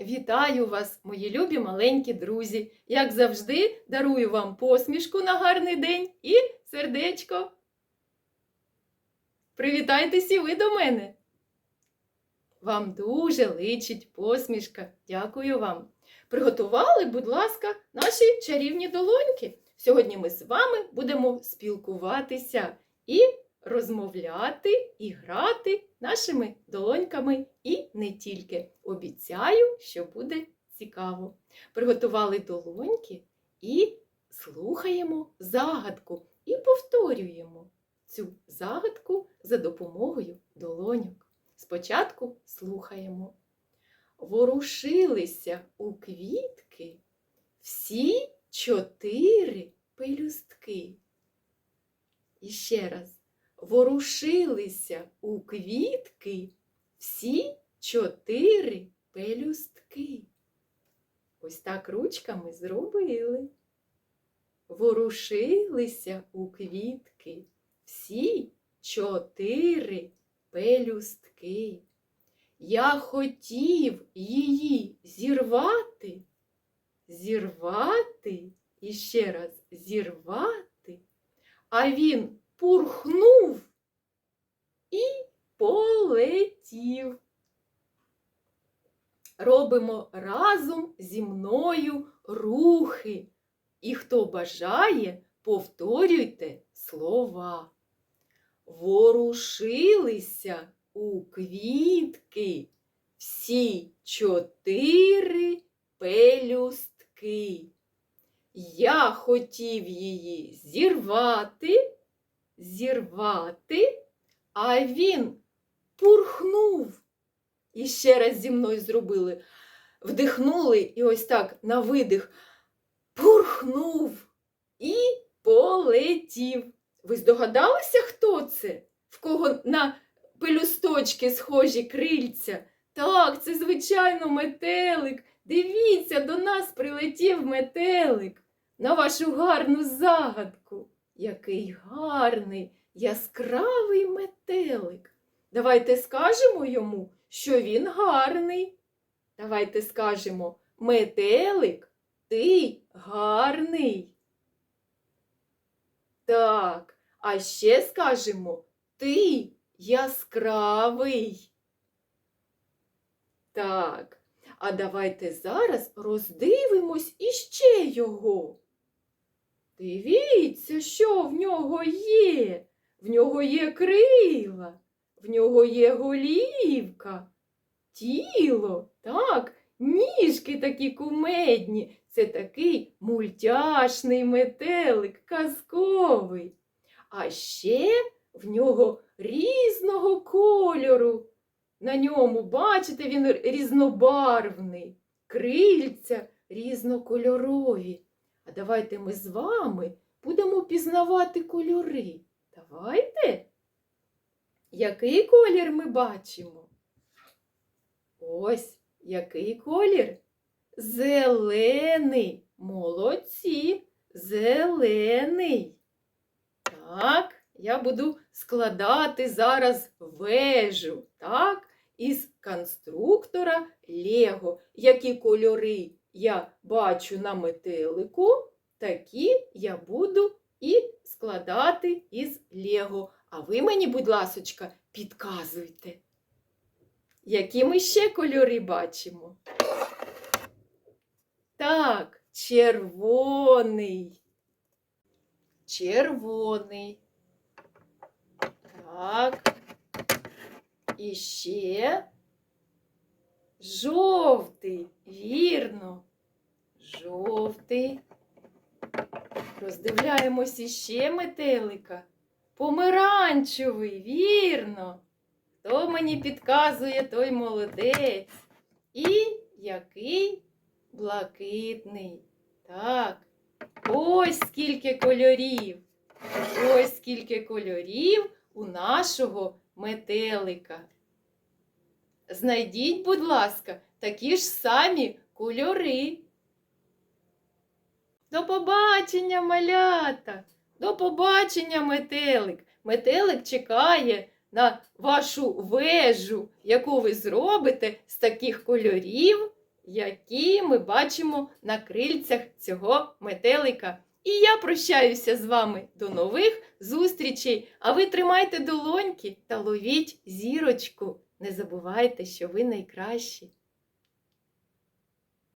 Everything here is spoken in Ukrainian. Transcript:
Вітаю вас, мої любі маленькі друзі! Як завжди, дарую вам посмішку на гарний день і сердечко. Привітайтесь і ви до мене. Вам дуже личить посмішка. Дякую вам. Приготували, будь ласка, наші чарівні долоньки. Сьогодні ми з вами будемо спілкуватися і розмовляти і грати нашими долоньками і не тільки. Обіцяю, що буде цікаво. Приготували долоньки і слухаємо загадку і повторюємо цю загадку за допомогою долоньок. Спочатку слухаємо. Ворушилися у квітки всі чотири пелюстки. І ще раз. Ворушилися у квітки всі чотири пелюстки. Ось так ручками зробили. Ворушилися у квітки всі чотири пелюстки. Я хотів її зірвати, зірвати і ще раз зірвати, а він пурхнув і полетів. Робимо разом зі мною рухи. І хто бажає, повторюйте слова. Ворушилися у квітки всі чотири пелюстки. Я хотів її зірвати, зірвати, а він пурхнув. І ще раз зі мною зробили. Вдихнули і ось так на видих пурхнув і полетів. Ви здогадалися, хто це? В кого на пелюсточки схожі крильця? Так, це, звичайно, метелик. Дивіться, до нас прилетів метелик на вашу гарну загадку. Який гарний, яскравий метелик. Давайте скажемо йому, що він гарний. Давайте скажемо, метелик, ти гарний. Так, а ще скажемо, ти яскравий. Так, а давайте зараз роздивимось іще його. Дивіться, що в нього є. В нього є крила, в нього є голівка, тіло, так, ніжки такі кумедні. Це такий мультяшний метелик, казковий. А ще в нього різного кольору. На ньому, бачите, він різнобарвний, крильця різнокольорові. А давайте ми з вами будемо пізнавати кольори. Давайте. Який колір ми бачимо? Ось який колір? Зелений. Молодці. Зелений. Так, я буду складати зараз вежу, так, із конструктора Лего. Які кольори я бачу на метелику, такі я буду і складати із Лего. А ви мені, будь ласочка, підказуйте. Які ми ще кольори бачимо? Так, червоний. Червоний. Так. І ще жовтий. Вірно. Жовтий. Роздивляємось іще метелика. Помаранчевий, вірно. Хто мені підказує, той молодець. І який блакитний. Так. Ось скільки кольорів. Ось скільки кольорів у нашого метелика. Знайдіть, будь ласка, такі ж самі кольори. До побачення, малята! До побачення, метелик! Метелик чекає на вашу вежу, яку ви зробите з таких кольорів, які ми бачимо на крильцях цього метелика. І я прощаюся з вами до нових зустрічей. А ви тримайте долоньки та ловіть зірочку. Не забувайте, що ви найкращі.